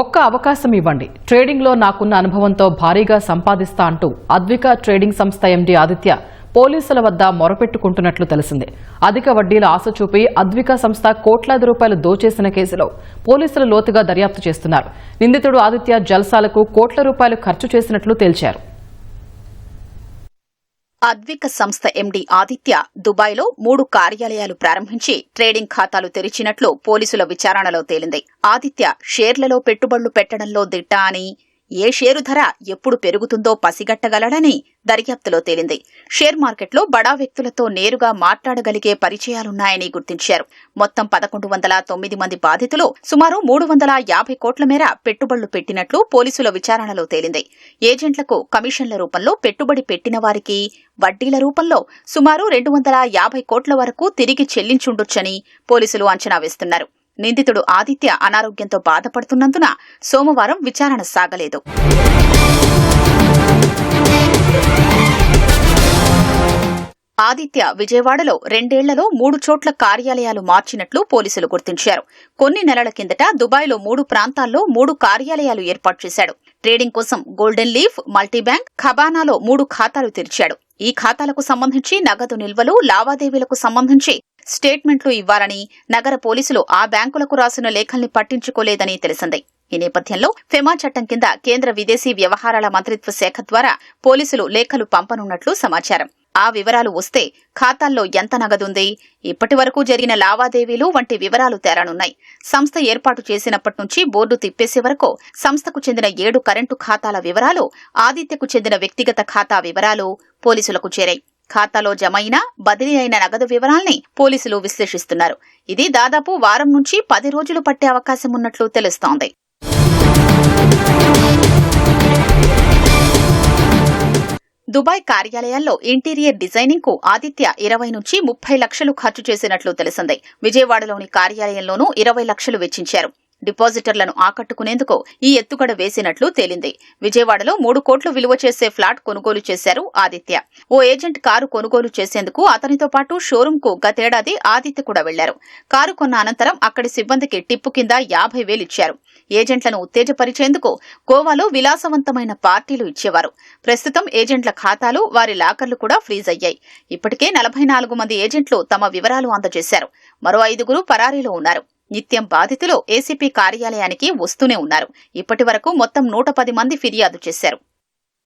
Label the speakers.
Speaker 1: ఒక్క అవకాశం ఇవ్వండి. ట్రేడింగ్లో నాకున్న అనుభవంతో భారీగా సంపాదిస్తా అంటూ అద్విక ట్రేడింగ్ సంస్థ ఎండీ ఆదిత్య పోలీసుల వద్ద మొరపెట్టుకుంటున్నట్లు తెలిసింది. అధిక వడ్డీల ఆశ చూపి అద్విక సంస్థ కోట్లాది రూపాయలు దోచేసిన కేసులో పోలీసులు లోతుగా దర్యాప్తు చేస్తున్నారు. నిందితుడు ఆదిత్య జల్సాలకు కోట్ల రూపాయలు ఖర్చు చేసినట్లు తేల్చారు.
Speaker 2: అద్విక సంస్థ ఎండీ ఆదిత్య దుబాయ్లో మూడు కార్యాలయాలు ప్రారంభించి ట్రేడింగ్ ఖాతాలు తెరిచినట్లు పోలీసుల విచారణలో తేలింది. ఆదిత్య షేర్లలో పెట్టుబడులు పెట్టడంలో దిట్ట అని ఏ షేరు ధర ఎప్పుడు పెరుగుతుందో పసిగట్టగలడని దర్యాప్తులో తేలింది. షేర్ మార్కెట్లో బడా వ్యక్తులతో నేరుగా మాట్లాడగలిగే పరిచయాలున్నాయని గుర్తించారు. మొత్తం పదకొండు వందల తొమ్మిది మంది బాధితులు సుమారు మూడు వందల యాభై కోట్ల మేర పెట్టుబడులు పెట్టినట్లు పోలీసుల విచారణలో తేలింది. ఏజెంట్లకు కమిషన్ల రూపంలో పెట్టుబడి పెట్టిన వారికి వడ్డీల రూపంలో సుమారు రెండు వందల యాభై కోట్ల వరకు తిరిగి చెల్లించుండొచ్చని పోలీసులు అంచనా వేస్తున్నారు. నిందితుడు ఆదిత్య అనారోగ్యంతో బాధపడుతున్నందున సోమవారం విచారణ సాగలేదు. ఆదిత్య విజయవాడలో రెండేళ్ళలో మూడు చోట్ల కార్యాలయాలు మార్చినట్లు పోలీసులు గుర్తించారు. కొన్ని నెలల కిందట దుబాయ్లో మూడు ప్రాంతాల్లో మూడు కార్యాలయాలు ఏర్పాటు చేశాడు. ట్రేడింగ్ కోసం గోల్డెన్ లీఫ్ మల్టీబ్యాంక్ ఖబానాలో మూడు ఖాతాలు తెరిచాడు. ఈ ఖాతాలకు సంబంధించి నగదు నిల్వలు లావాదేవీలకు సంబంధించి స్టేట్మెంట్లు ఇవ్వాలని నగర పోలీసులు ఆ బ్యాంకులకు రాసిన లేఖల్ని పట్టించుకోలేదని తెలిసింది. ఈ నేపథ్యంలో ఫెమా చట్టం కింద కేంద్ర విదేశీ వ్యవహారాల మంత్రిత్వ శాఖ ద్వారా పోలీసులు లేఖలు పంపనున్నట్లు సమాచారం. ఆ వివరాలు వస్తే ఖాతాల్లో ఎంత నగదుంది? ఇప్పటి వరకు జరిగిన లావాదేవీలు వంటి వివరాలు తేరానున్నాయి. సంస్థ ఏర్పాటు చేసినప్పటి నుంచి బోర్డు తిప్పేసే వరకు సంస్థకు చెందిన ఏడు కరెంటు ఖాతాల వివరాలు ఆదిత్యకు చెందిన వ్యక్తిగత ఖాతా వివరాలు పోలీసులకు చేరాయి. ఖాతాలో జమైన బదిలీ అయిన నగదు వివరాల్ని పోలీసులు విశ్లేషిస్తున్నారు. ఇది దాదాపు వారం నుంచి పది రోజులు పట్టే అవకాశం ఉన్నట్లు తెలుస్తోంది. దుబాయ్ కార్యాలయాల్లో ఇంటీరియర్ డిజైనింగ్కు ఆదిత్య ఇరవై నుంచి ముప్పై లక్షలు ఖర్చు చేసినట్లు తెలిసింది. విజయవాడలోని కార్యాలయంలోనూ ఇరవై లక్షలు వెచ్చించారు. డిపాజిటర్లను ఆకట్టుకునేందుకు ఈ ఎత్తుగడ వేసినట్లు తేలింది. విజయవాడలో మూడు కోట్లు విలువ చేసే ఫ్లాట్ కొనుగోలు చేశారు ఆదిత్య. ఓ ఏజెంట్ కారు కొనుగోలు చేసేందుకు అతనితో పాటు షోరూం కు గతేడాది ఆదిత్య కూడా వెళ్ళారు. కారు కొన్న అనంతరం అక్కడి సిబ్బందికి టిప్పు కింద యాభై వేలిచ్చారు ఏజెంట్లను ఉత్తేజపరిచేందుకు గోవాలో విలాసవంతమైన పార్టీలు ఇచ్చేవారు. ప్రస్తుతం ఏజెంట్ల ఖాతాలు వారి లాకర్లు కూడా ఫ్రీజ్ అయ్యాయి. ఇప్పటికే నలభై నాలుగు మంది ఏజెంట్లు తమ వివరాలు అందజేశారు. మరో ఐదుగురు పరారీలో ఉన్నారు. నిత్యం బాధితులు ఏసీపీ కార్యాలయానికి వస్తూనే ఉన్నారు. ఇప్పటి వరకు మొత్తం నూట పది మంది ఫిర్యాదు చేశారు.